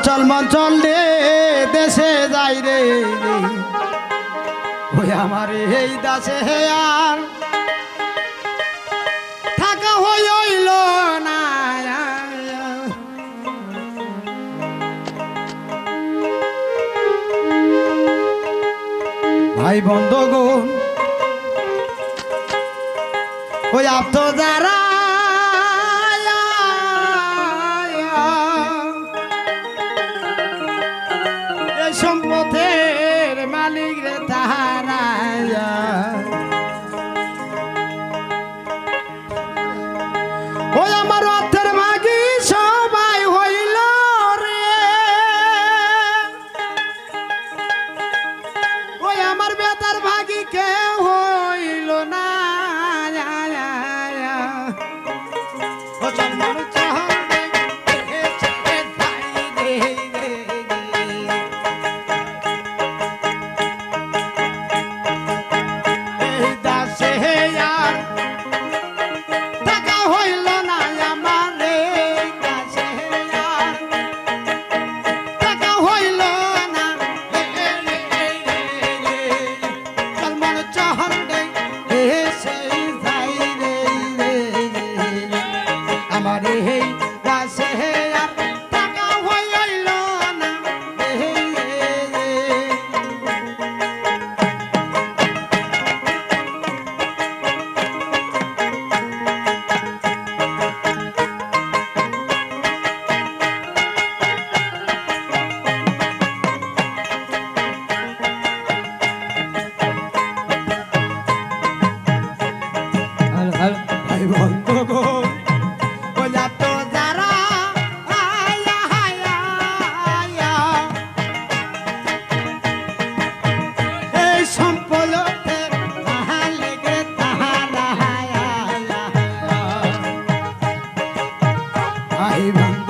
মুসলমান চললে দেশে যাই রে। ওই আমার এই দাসে আর থাকা হইল না, ভাই বন্ধ গো ওই আপ তো যারা সম্পদের মালিক রে তাহারা mama hate Bye.